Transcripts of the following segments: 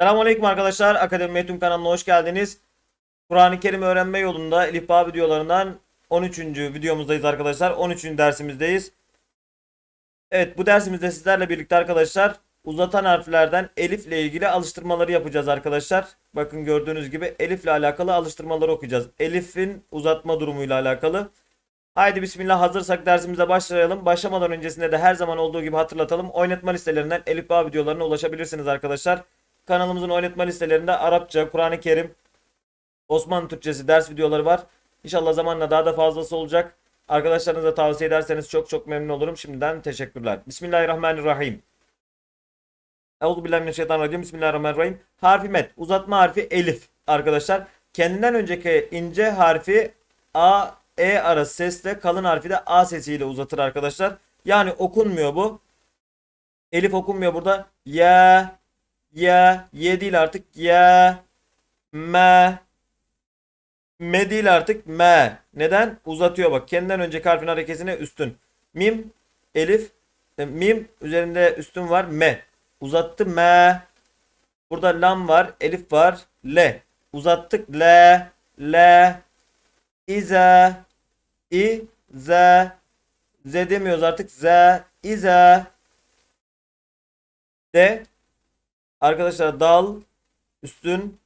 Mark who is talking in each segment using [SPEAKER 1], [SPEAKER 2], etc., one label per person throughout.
[SPEAKER 1] Selamünaleyküm arkadaşlar. Akademi Metin kanalına hoş geldiniz. Kur'an-ı Kerim öğrenme yolunda Elif videolarından 13. videomuzdayız arkadaşlar. 13. dersimizdeyiz. Evet bu dersimizde sizlerle birlikte arkadaşlar uzatan harflerden Elif ile ilgili alıştırmaları yapacağız arkadaşlar. Bakın gördüğünüz gibi Elif ile alakalı alıştırmaları okuyacağız. Elif'in uzatma durumuyla alakalı. Haydi bismillah hazırsak dersimize başlayalım. Başlamadan öncesinde de her zaman olduğu gibi hatırlatalım. Oynatma listelerinden Elif videolarına ulaşabilirsiniz arkadaşlar. Kanalımızın oynatma listelerinde Arapça, Kur'an-ı Kerim, Osmanlı Türkçesi ders videoları var. İnşallah zamanla daha da fazlası olacak. Arkadaşlarınıza tavsiye ederseniz çok çok memnun olurum. Şimdiden teşekkürler. Bismillahirrahmanirrahim. Euzubillahimineşşeytanirracim. Bismillahirrahmanirrahim. Harfi met. Uzatma harfi elif arkadaşlar. Kendinden önceki ince harfi A, E arası sesle kalın harfi de A sesiyle uzatır arkadaşlar. Yani okunmuyor bu. Elif okunmuyor burada. Ya, ya, ye değil artık. Ya, me, me değil artık. Me. Neden? Uzatıyor bak. Kendinden önceki harfin hareketine üstün. Mim, elif, e, mim üzerinde üstün var. Me. Uzattı me. Burada lam var, elif var, le. Uzattık le, le. İze, i, ze. Z demiyoruz artık. Z, ize. De. Arkadaşlar dal, üstün,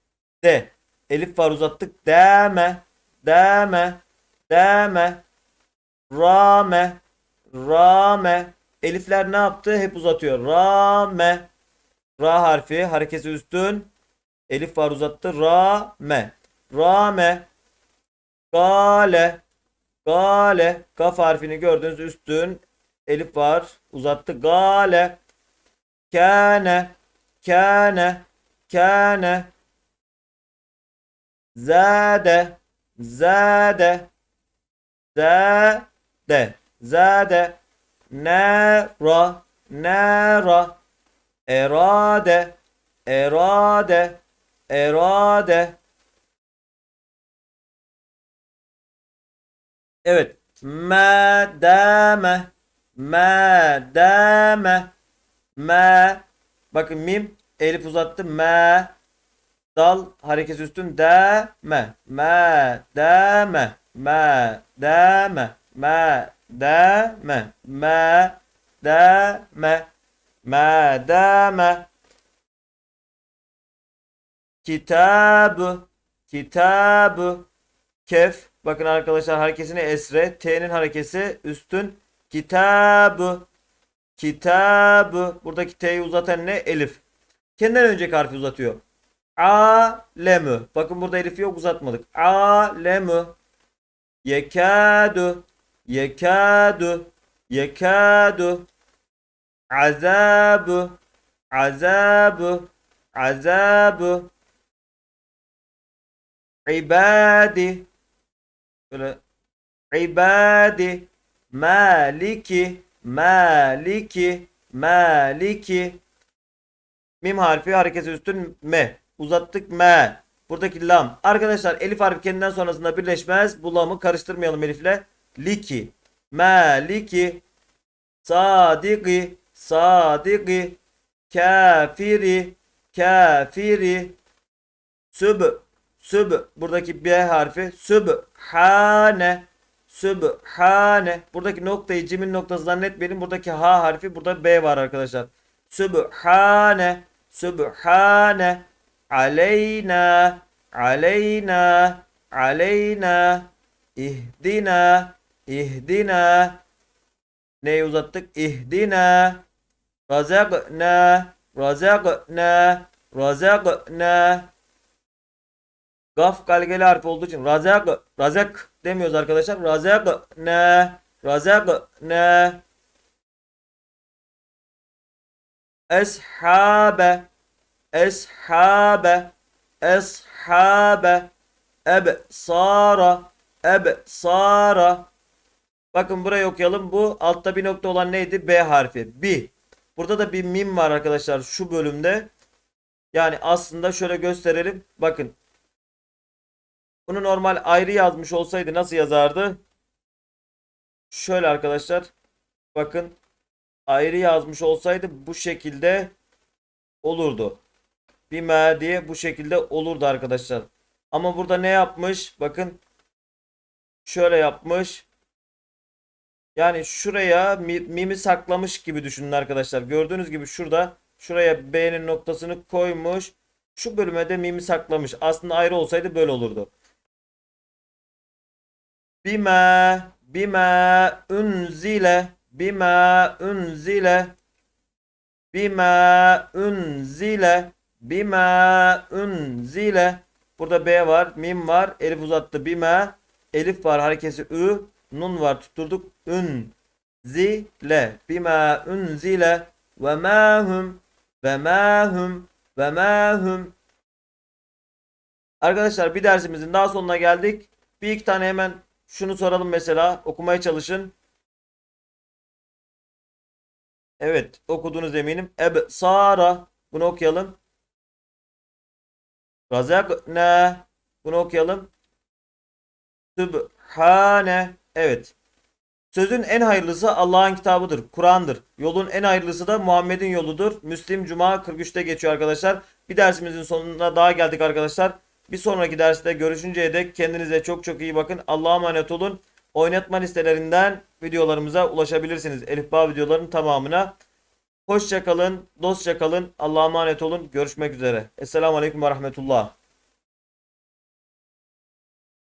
[SPEAKER 1] de. Elif var uzattık. Deme, deme, deme. Rame, rame. Elifler ne yaptı? Hep uzatıyor. Rame. Ra harfi hareketi üstün. Elif var uzattı. Rame. Rame. Gale. Gale. Kaf harfini gördünüz üstün. Elif var uzattı. Gale. Kane. Kane. Kane. Zade. Zade. Zade. Zade. Nera. Nera. Erade. Erade. Erade. Evet. Medeme. Medeme. Me. Bakın mim. Elif uzattı. Me. Dal hareket üstün. Deme. Me. Deme. Me. Deme. Me. Deme. Me. Deme. Me. Deme. Kitabı. Kitabı. Kef. Bakın arkadaşlar harekesini esre. T'nin harekesi üstün. Kitabı. Kitabı. Buradaki T'yi uzatan ne? Elif. Kendinden önceki harfi uzatıyor. Alemü. Bakın burada Elif'i yok uzatmadık. Alemü. Yekadu. Yekadu. Yekadu. Azabu. Azabu. Azabu. İbadi. Böyle ibadi maliki maliki maliki mim harfi hareketi üstün me uzattık me buradaki lam. Arkadaşlar elif harfi kendinden sonrasında birleşmez. Bu lamı karıştırmayalım elifle. Liki. Maliki sadiki sadiki kafiri. Kafiri. Süb. Süb. Buradaki B harfi. Sübhane. Sübhane. Buradaki noktayı cimin noktası zannetmeyelim. Buradaki H harfi. Burada B var arkadaşlar. Sübhane sübhane aleyna aleyna aleyna ihdina ihdina neyi uzattık ihdina razakna razakna razakna Gaf galgeli harfi olduğu için razak razak demiyoruz arkadaşlar. Razak ne? Eshabe Eshabe Eshabe Ebsara Ebsara Bakın burayı okuyalım. Bu altta bir nokta olan neydi? B harfi. B. Burada da bir mim var arkadaşlar şu bölümde. Yani aslında şöyle gösterelim. Bakın bunu normal ayrı yazmış olsaydı nasıl yazardı? Şöyle arkadaşlar. Bakın ayrı yazmış olsaydı bu şekilde olurdu. bime diye bu şekilde olurdu arkadaşlar. Ama burada ne yapmış? Bakın şöyle yapmış. Yani şuraya mi- mimi saklamış gibi düşünün arkadaşlar. Gördüğünüz gibi şurada şuraya B'nin noktasını koymuş. Şu bölüme de mimi saklamış. Aslında ayrı olsaydı böyle olurdu. Bime bime unzile bime unzile. Bime unzile. Bime unzile. Burada B var, mim var, elif uzattı. Bime, elif var, harekesi ü, nun var, tutturduk. Ün, zile, bime unzile. Ve ma hum ve ma hum ve ma hum. Arkadaşlar bir dersimizin daha sonuna geldik. Bir iki tane hemen şunu soralım mesela. Okumaya çalışın. Evet okudunuz eminim. Eb Sara. Bunu okuyalım. Razakne. Bunu okuyalım. Sübhane. Evet. Sözün en hayırlısı Allah'ın kitabıdır. Kur'an'dır. Yolun en hayırlısı da Muhammed'in yoludur. Müslim Cuma 43'te geçiyor arkadaşlar. Bir dersimizin sonuna daha geldik arkadaşlar. Bir sonraki derste görüşünceye dek kendinize çok çok iyi bakın. Allah'a emanet olun. Oynatma listelerinden videolarımıza ulaşabilirsiniz. Elifba videoların tamamına. Hoşça kalın, dostça kalın. Allah'a emanet olun. Görüşmek üzere. Esselamu Aleyküm ve Rahmetullah.